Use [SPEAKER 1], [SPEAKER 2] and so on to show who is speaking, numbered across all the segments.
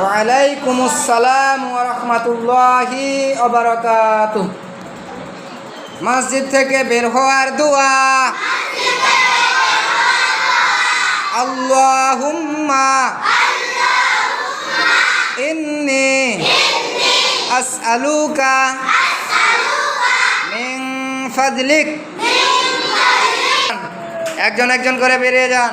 [SPEAKER 1] ওয়ালাইকুম আসসালাম ওরহমতুল্লাহি অবরকাত মসজিদ থেকে বের হওয়ার দোয়া। আল্লাহুম্মা। একজন একজন করে বেরিয়ে যান।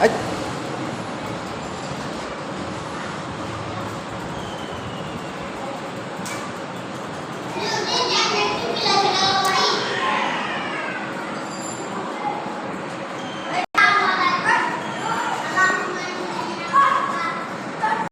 [SPEAKER 1] ếch